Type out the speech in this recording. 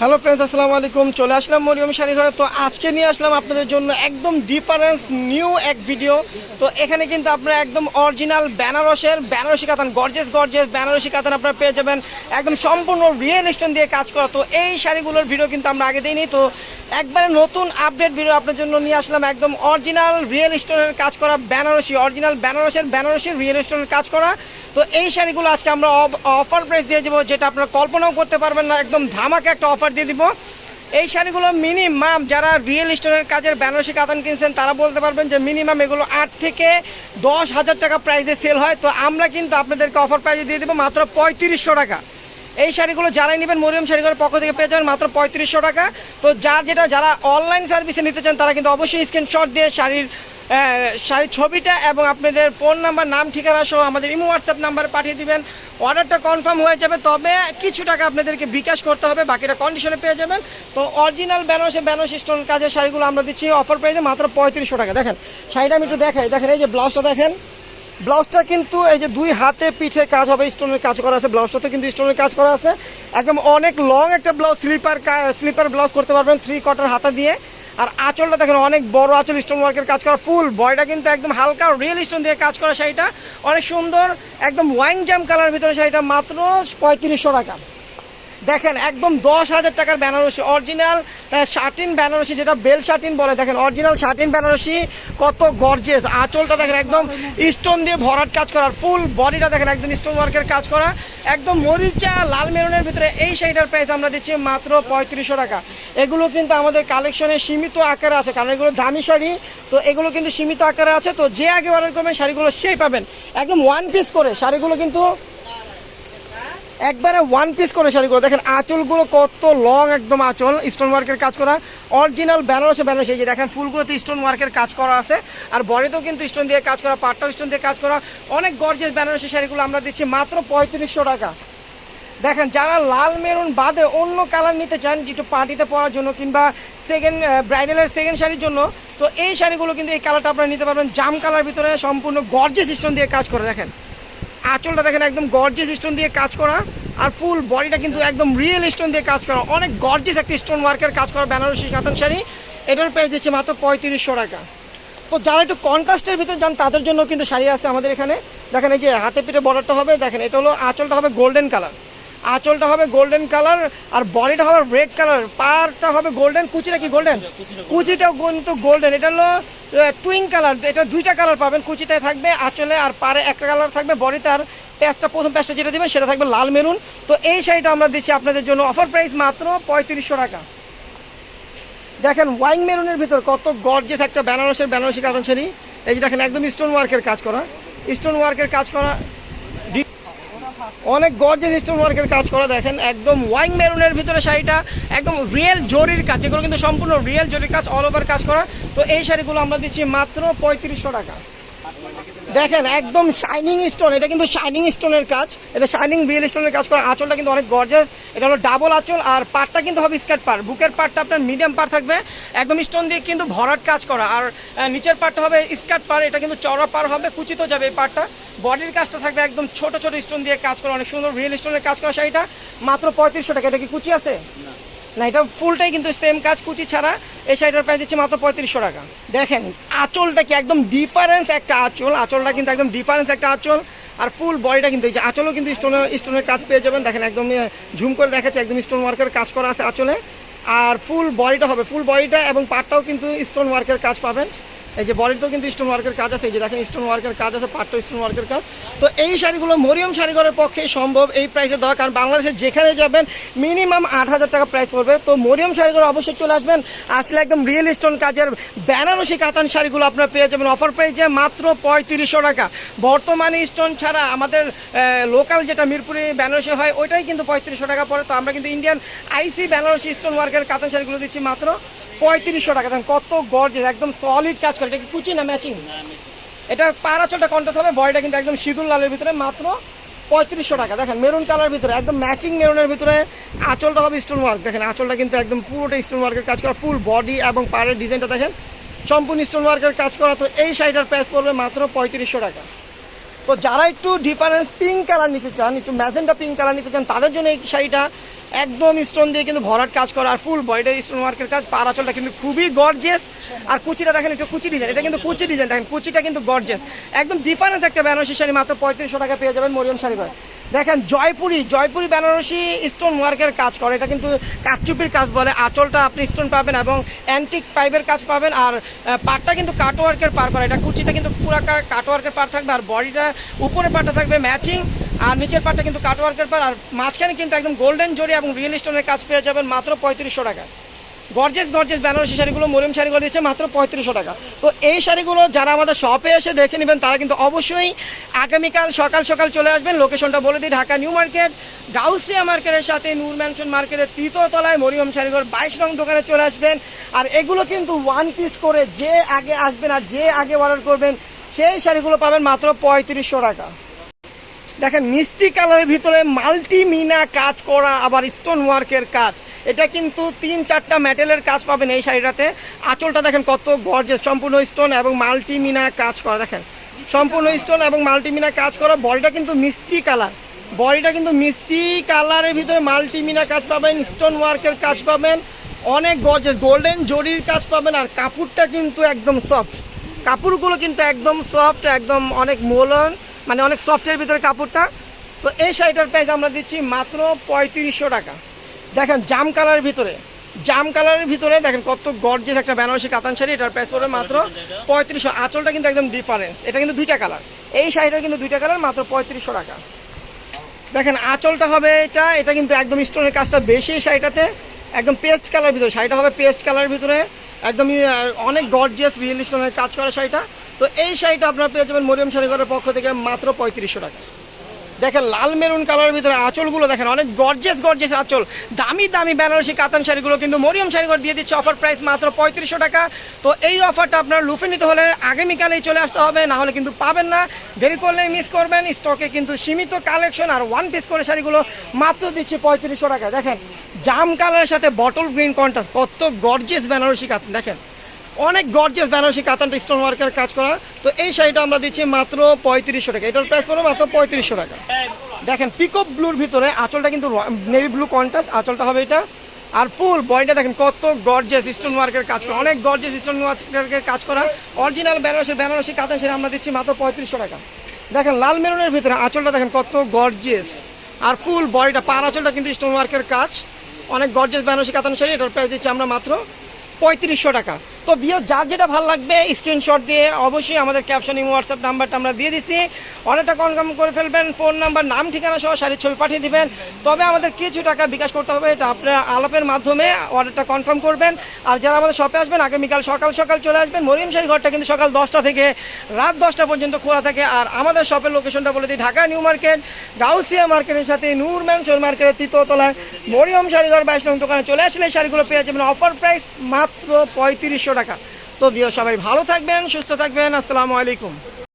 Hello friends আসসালামু আলাইকুম। চলে আসলাম মরিয়ম শাড়ি ঘরে তো আজকে নিয়ে আসলাম আপনাদের জন্য একদম ডিফারেন্স নিউ এক ভিডিও তো এখানে কিন্তু আপনারা একদম অরিজিনাল বেনারসের বেনারসি কাতান গর্জেস গর্জেস বেনারসি কাতান আপনারা পেয়ে যাবেন। একদম সম্পূর্ণ রিয়েল স্টোন দিয়ে কাজ করা। তো এই শাড়িগুলোর ভিডিও কিন্তু আমরা আগে দিইনি। তো একবারে নতুন আপডেট ভিডিও আপনার জন্য নিয়ে আসলাম। একদম অরিজিনাল রিয়েল স্টোনের কাজ করা বেনারসি অরিজিনাল বেনারসের বেনারসি রিয়েল স্টোনের কাজ করা। তো এই শাড়িগুলো আজকে আমরা অফার প্রাইস দিয়ে দেবো, যেটা আপনারা কল্পনাও করতে পারবেন না। একদম ধামাকে একটা অফার দিয়ে দিব। এই শাড়িগুলো মিনিমাম যারা রিয়েল স্টোনের কাজের বেনারসি কাতান কিনছেন, তারা বলতে পারবেন যে মিনিমাম এগুলো আট থেকে দশ হাজার টাকা প্রাইসে সেল হয়। তো আমরা কিন্তু আপনাদেরকে অফার প্রাইসে দিয়ে দেবো মাত্র পঁয়ত্রিশশো টাকা। এই শাড়িগুলো যারাই নেবেন মরিয়ম শাড়িগুলোর পক্ষ থেকে পেয়ে যাবেন মাত্র পঁয়ত্রিশশো টাকা। তো যার যেটা, যারা অনলাইন সার্ভিসে নিতে চান, তারা কিন্তু অবশ্যই স্ক্রিনশট দিয়ে শাড়ির শাড়ির ছবিটা এবং আপনাদের ফোন নাম্বার নাম, ঠিকানা সহ আমাদের ইমো হোয়াটসঅ্যাপ নাম্বারে পাঠিয়ে দিবেন। অর্ডারটা কনফার্ম হয়ে যাবে, তবে কিছু টাকা আপনাদেরকে বিকাশ করতে হবে, বাকিটা কন্ডিশনে পেয়ে যাবেন। তো অরিজিনাল ব্যানোসে ব্যানোস স্টোন কাজের শাড়িগুলো আমরা দিচ্ছি অফার প্রাইসে মাত্র পঁয়ত্রিশশো টাকা। দেখেন, শাড়িটা আমি একটু দেখাই। দেখেন, এই যে ব্লাউজটা দেখেন। ব্লাউজটা কিন্তু এই যে দুই হাতে পিঠে কাজ হবে, স্টোনের কাজ করা আছে, ব্লাউজটাতে কিন্তু স্টোনের কাজ করা আছে। একদম অনেক লং একটা ব্লাউজ স্লিপার স্লিপার ব্লাউজ করতে পারবেন থ্রি কটার হাতা দিয়ে। আর আঁচলটা দেখেন, অনেক বড় আঁচল স্টোন ওয়ার্কের কাজ করা ফুল বয়টা কিন্তু একদম হালকা রিয়েল স্টোন দিয়ে কাজ করা শাড়িটা। অনেক সুন্দর, একদম ওয়াইন জাম কালার ভিতরে শাড়িটা, মাত্র পঁয়ত্রিশশো টাকা। দেখেন, একদম দশ হাজার টাকার বেনারসি অরিজিনাল শার্টিন বেনারসি, যেটা বেল শার্টিন বলে, দেখেন অরিজিনাল শার্টিন বেনারসি, কত গর্জেস আঁচলটা দেখেন, একদম স্টোন দিয়ে ভরাট কাজ করার ফুল বডিটা দেখেন, একদম স্টোন ওয়ার্কের কাজ করা। একদম মরিচা, লাল মেরুনের ভিতরে এই শাড়িটার প্রাইস আমরা দিচ্ছি মাত্র পঁয়ত্রিশশো টাকা। এগুলো কিন্তু আমাদের কালেকশনে সীমিত আকারে আছে, কারণ এগুলো দামি শাড়ি, তো এগুলো কিন্তু সীমিত আকারে আছে। তো যে আগে অর্ডার করবেন, শাড়িগুলো সেই পাবেন। একদম ওয়ান পিস করে, শাড়িগুলো কিন্তু একবারে ওয়ান পিস করে শাড়িগুলো দেখেন আঁচলগুলো কত লং একদম আঁচল স্টোন ওয়ার্কের কাজ করা। অরিজিনাল বেনারসে বেনারসি এই যে দেখেন, ফুলগুলোতে স্টোন ওয়ার্কের কাজ করা আছে। আর বডিতেও কিন্তু স্টোন দিয়ে কাজ করা, পাটটাও স্টোন দিয়ে কাজ করা। অনেক গর্জেস বেনারসি শাড়িগুলো আমরা দিচ্ছি মাত্র পঁয়ত্রিশশো টাকা। দেখেন, যারা লাল মেরুন বাদে অন্য কালার নিতে চান, একটু পার্টিতে পরার জন্য কিংবা সেকেন্ড ব্রাইডালের সেকেন্ড শাড়ির জন্য, তো এই শাড়িগুলো কিন্তু এই কালারটা আপনারা নিতে পারবেন। জাম কালার ভিতরে সম্পূর্ণ গর্জেস স্টোন দিয়ে কাজ করে, দেখেন। আঁচলটা দেখেন একদম গর্জেস স্টোন দিয়ে কাজ করা, আর ফুল বডিটা কিন্তু একদম রিয়েল স্টোন দিয়ে কাজ করা। অনেক গর্জেস একটা স্টোন ওয়ার্কের কাজ করা বেনারসি কাতান শাড়ি। এটার প্রাইস দিচ্ছে মাত্র পঁয়ত্রিশশো টাকা। তো যারা একটু কন্ট্রাস্টের ভিতরে যান, তাদের জন্য কিন্তু শাড়ি আছে আমাদের এখানে। দেখেন এই যে হাতে পিঠে বর্ডারটা হবে, দেখেন এটা হলো আঁচলটা হবে গোল্ডেন কালার আঁচলটা হবে গোল্ডেন কালার আর বডিটা হবে রেড কালার পারটা হবে গোল্ডেন কুচিটা কি গোল্ডেন কুচিটাও কিন্তু গোল্ডেন এটা হলো টুইং কালার এটা দুইটা কালার পাবেন, কুচিটায় থাকবে আঁচলে আর পারে একটা কালার থাকবে, বডিতে আর প্যাচটা প্রথম প্যাচটা যেটা দেবেন, সেটা থাকবে লাল মেরুন। তো এই শাড়িটা আমরা দিচ্ছি আপনাদের জন্য অফার প্রাইস মাত্র পঁয়ত্রিশশো টাকা। দেখেন ওয়াইং মেরুনের ভিতর কত গর্জেস একটা বেনারসের, বেনারসি কাতান শাড়ি। এই যে দেখেন, একদম স্টোন ওয়ার্কের কাজ করা। স্টোন ওয়ার্কের কাজ করা অনেক গর্জেস স্টোন ওয়ার্কের কাজ করা, দেখেন, একদম ওয়াইং মেরুনের ভিতরে শাড়িটা, একদম রিয়েল জরির কাজ যেগুলো কিন্তু সম্পূর্ণ রিয়েল জরির কাজ অল ওভার কাজ করা। তো এই শাড়িগুলো আমরা দিচ্ছি মাত্র পঁয়ত্রিশশো টাকা। দেখেন, একদম শাইনিং স্টোন এটা কিন্তু শাইনিং স্টোনের কাজ। এটা শাইনিং রিয়েল স্টোনের কাজ করা আঁচলটা কিন্তু অনেক গর্জেস এটা হলো ডাবল আঁচল, আর পাটটা কিন্তু হবে স্কার্ট পার বুকের পাটটা আপনার মিডিয়াম পার থাকবে। একদম স্টোন দিয়ে কিন্তু ভরাট কাজ করা। আর নিচের পাটটা হবে স্কার্ট পার এটা কিন্তু চড়া পার হবে, কুচিত যাবে এই পাটটা বডির কাজটা থাকবে একদম ছোট ছোট স্টোন দিয়ে কাজ করা। অনেক সুন্দর রিয়েল স্টোনের কাজ করা শাড়িটা। মাত্র পঁয়ত্রিশশো টাকা। এটা কি কুচি আছে? না। এটা ফুলটাই কিন্তু সেম কাজ কুচি ছাড়া। এই শাড়িটার প্রাইস দিচ্ছে মাত্র পঁয়ত্রিশশো টাকা। দেখেন, আঁচলটা কি একদম ডিফারেন্স একটা আঁচল? আঁচলটা কিন্তু একদম ডিফারেন্স একটা আঁচল। আর ফুল বডিটা কিন্তু এই যে আঁচলও কিন্তু স্টোনের স্টোনের কাজ পেয়ে যাবেন। দেখেন একদম ঝুম করে দেখাচ্ছে একদম স্টোন ওয়ার্কের কাজ করা আছে আঁচলে। আর ফুল বডিটা হবে ফুল বডিটা এবং পাটটাও কিন্তু স্টোন ওয়ার্কের কাজ পাবেন। এই যে বডিতেও কিন্তু স্টোন ওয়ার্কের কাজ আছে, এই যে দেখেন স্টোন ওয়ার্কের কাজ আছে পাটটাও স্টোন ওয়ার্কের কাজ। তো এই শাড়িগুলো মরিয়ম শাড়িঘরের পক্ষে সম্ভব এই প্রাইসে দেওয়া, কারণ বাংলাদেশে যেখানে যাবেন মিনিমাম আট হাজার টাকা প্রাইস পড়বে। তো মরিয়ম শাড়িঘর অবশ্যই চলে আসবেন। আসলে একদম রিয়েল স্টোন কাজের বেনারসি কাতান শাড়িগুলো আপনারা পেয়ে যাবেন। অফার প্রাইসে মাত্র পঁয়ত্রিশশো টাকা। বর্তমানে স্টোন ছাড়া আমাদের লোকাল যেটা মিরপুরে বেনারসি হয়, ওইটাই কিন্তু পঁয়ত্রিশশো টাকা পড়ে। তো আমরা কিন্তু ইন্ডিয়ান আইসি বেনারসি স্টোন ওয়ার্কের কাতান শাড়িগুলো দিচ্ছি মাত্র পঁয়ত্রিশশো টাকা। দেখেন কত গর্জেস একদম সলিড কাজ করে। এটা কি কুচি না ম্যাচিং এটা পারাচলটা কন্টাস হবে বডিটা কিন্তু একদম সিঁদুর লালের ভিতরে মাত্র পঁয়ত্রিশশো টাকা। দেখেন মেরুন কালার ভিতরে একদম ম্যাচিং মেরুনের ভিতরে আঁচলটা হবে স্টোন ওয়ার্ক দেখেন আঁচলটা কিন্তু একদম পুরোটা স্টোন ওয়ার্কের কাজ করা ফুল বডি এবং পাড়ের ডিজাইনটা দেখেন। সম্পূর্ণ স্টোন ওয়ার্কের কাজ করা তো এই শাড়িটার প্রাইস পড়বে মাত্র পঁয়ত্রিশশো টাকা। তো যারা একটু ডিফারেন্স পিঙ্ক কালার নিতে চান, একটু ম্যাজেন্টা পিঙ্ক কালার নিতে চান, তাদের জন্য এই শাড়িটা একদম স্টোন দিয়ে কিন্তু ভরাট কাজ করা। আর ফুল বডিটা স্টোন ওয়ার্কের কাজ পাড়াচলটা কিন্তু খুবই গর্জেস আর কুচিটা দেখেন, একটু কুচি ডিজাইন এটা কিন্তু কুচি ডিজাইন দেখেন, কুচিটা কিন্তু গর্জেস একদম ডিফারেন্স একটা বেনারসি শাড়ি, মাত্র পঁয়ত্রিশশো টাকা পেয়ে যাবেন মরিয়ম শাড়ি করে দেখেন, জয়পুরি জয়পুরি, বেনারসি স্টোন ওয়ার্কের কাজ করে। এটা কিন্তু কাঠচুপির কাজ বলে। আঁচলটা আপনি স্টোন পাবেন এবং অ্যান্টিক পাইপের কাজ পাবেন। আর পাটটা কিন্তু কাটওয়ার্কের পার করে। এটা কুচিটা কিন্তু পুরো কাটওয়ার্কের পার থাকবে। আর বডিটা উপরে পাটটা থাকবে ম্যাচিং আর নিচের পাটটা কিন্তু কাটওয়ার্কের পার আর মাঝখানে কিন্তু একদম গোল্ডেন জরি এবং রিয়েল স্টোনের কাজ পেয়ে যাবেন মাত্র পঁয়ত্রিশশো টাকা গর্জেস গর্জেস বেনারসি শাড়িগুলো মরিয়ম শাড়িগুলো দিচ্ছে মাত্র পঁয়ত্রিশশো টাকা। তো এই শাড়িগুলো যারা আমাদের শপে এসে দেখে নেবেন, তারা কিন্তু অবশ্যই আগামীকাল সকাল সকাল চলে আসবেন। লোকেশনটা বলে দিই, ঢাকা নিউ মার্কেট, গাউসিয়া মার্কেটের সাথে নূর ম্যানশন মার্কেটের তৃতীয়তলায় মরিয়ম শাড়িঘর বাইশ রং দোকানে চলে আসবেন। আর এগুলো কিন্তু ওয়ান পিস করে যে আগে আসবেন আর যে আগে অর্ডার করবেন, সেই শাড়িগুলো পাবেন মাত্র পঁয়ত্রিশশো টাকা। দেখেন, মিষ্টি কালারের ভিতরে মাল্টি মিনা কাজ করা, আবার স্টোন ওয়ার্কের কাজ। এটা কিন্তু তিন চারটা মেটেলের কাজ পাবেন এই শাড়িটাতে। আঁচলটা দেখেন কত গর্জেস সম্পূর্ণ স্টোন এবং মাল্টি মিনা কাজ করা। দেখেন, সম্পূর্ণ স্টোন এবং মাল্টি মিনা কাজ করা। বডিটা কিন্তু মিষ্টি কালার বডিটা কিন্তু মিষ্টি কালারের ভিতরে মাল্টি মিনা কাজ পাবেন স্টোন ওয়ার্কের কাজ পাবেন। অনেক গর্জেস গোল্ডেন জরির কাজ পাবেন আর কাপড়টা কিন্তু একদম সফট কাপড়গুলো কিন্তু একদম সফট একদম অনেক মোলন মানে অনেক সফটের ভিতরে কাপড়টা। তো এই শাড়িটার প্রাইস আমরা দিচ্ছি মাত্র পঁয়ত্রিশশো টাকা। দেখেন, জাম কালারের ভিতরে, জাম কালারের ভিতরে দেখেন কত গর্জেস একটা বেনারসি কাতান শাড়ি, এটার প্রাইস পড়বে মাত্র পঁয়ত্রিশশো। আঁচলটা কিন্তু একদম ডিফারেন্স এটা কিন্তু দুইটা কালার এই শাড়িটার কিন্তু দুইটা কালার মাত্র পঁয়ত্রিশশো টাকা। দেখেন, আঁচলটা হবে এটা এটা কিন্তু একদম স্টোনের কাজটা বেশি শাড়িটাতে। একদম পেস্ট কালার ভিতরে, শাড়িটা হবে পেস্ট কালার ভিতরে। একদমই অনেক গর্জিয়াস রিয়েল স্টোনের কাজ করা শাড়িটা। তো এই শাড়িটা আপনারা পেয়ে যাবেন মরিয়ম শাড়িঘরের পক্ষ থেকে মাত্র পঁয়ত্রিশশো টাকা। দেখেন লাল মেরুন কালারের ভিতরে আঁচলগুলো দেখেন, অনেক গর্জেস গর্জেস আঁচল। দামি দামি বেনারসি কাতান শাড়িগুলো কিন্তু মরিয়ম শাড়িঘর দিয়ে দিচ্ছে অফার প্রাইস মাত্র পঁয়ত্রিশশো টাকা। তো এই অফারটা আপনার লুফে নিতে হলে আগামীকালেই চলে আসতে হবে, না হলে কিন্তু পাবেন না। দেরি করলে মিস করবেন স্টকে কিন্তু সীমিত কালেকশন আর ওয়ান পিস করে শাড়িগুলো মাত্র দিচ্ছে পঁয়ত্রিশশো টাকা দেখেন, জাম কালারের সাথে বটল গ্রিন কন্ট্রাস্ট কত গর্জেস বেনারসি কাতান, দেখেন। অনেক গর্জেস বেনারসি কাতানটা স্টোন ওয়ার্কের কাজ করা। তো এই শাড়িটা আমরা দিচ্ছি মাত্র পঁয়ত্রিশশো টাকা। এটার প্রাইস পড়বে মাত্র পঁয়ত্রিশশো টাকা। দেখেন পিকপ ব্লুর ভিতরে আঁচলটা কিন্তু নেভি ব্লু কন্ট্রাস্ট আঁচলটা হবে এটা। আর ফুল বডিটা দেখেন, কত গর্জেস স্টোন ওয়ার্কের কাজ করা। অনেক গর্জেস স্টোন ওয়ার্কের কাজ করা। অরিজিনাল বেনারসি বেনারসি কাতান সেটা আমরা দিচ্ছি মাত্র পঁয়ত্রিশশো টাকা। দেখেন, লাল মেরুনের ভিতরে আঁচলটা দেখেন, কত গর্জেস আর ফুল বডিটা পার আঁচলটা কিন্তু স্টোন ওয়ার্কের কাজ। অনেক গর্জেস বেনারসি কাতান শাড়ি, এটার প্রাইস দিচ্ছি আমরা মাত্র পঁয়ত্রিশশো টাকা। তো বিয়ে যার যেটা ভালো লাগবে স্ক্রিনশট দিয়ে অবশ্যই আমাদের ক্যাপশন ইমো হোয়াটসঅ্যাপ নাম্বারটা আমরা দিয়ে দিচ্ছি অনেকটা কনফার্ম করে ফেলবেন ফোন নাম্বার নাম, ঠিকানা সহ শাড়ির ছবি পাঠিয়ে দিবেন। তবে আমাদের কিছু টাকা বিকাশ করতে হবে, এটা আপনারা আলাপের মাধ্যমে অর্ডারটা কনফার্ম করবেন। আর যারা আমাদের শপে আসবেন, আগামীকাল সকাল সকাল চলে আসবেন। মরিয়ম শাড়ি ঘরটা কিন্তু সকাল দশটা থেকে, রাত দশটা পর্যন্ত খোলা থাকে। আর আমাদের শপের লোকেশনটা বলে দিই, ঢাকা নিউ মার্কেট, গাউসিয়া মার্কেটের সাথে নূর ম্যানশন মার্কেটের তৃতীয়তলায় মরিয়ম শাড়িঘর, বাইশ নং দোকানে চলে আসলে শাড়িগুলো পেয়ে যাবেন অফার প্রাইস মাত্র পঁয়ত্রিশশো টাকা। তো বিয় সবাই ভালো থাকবেন সুস্থ থাকবেন। আসসালামু আলাইকুম।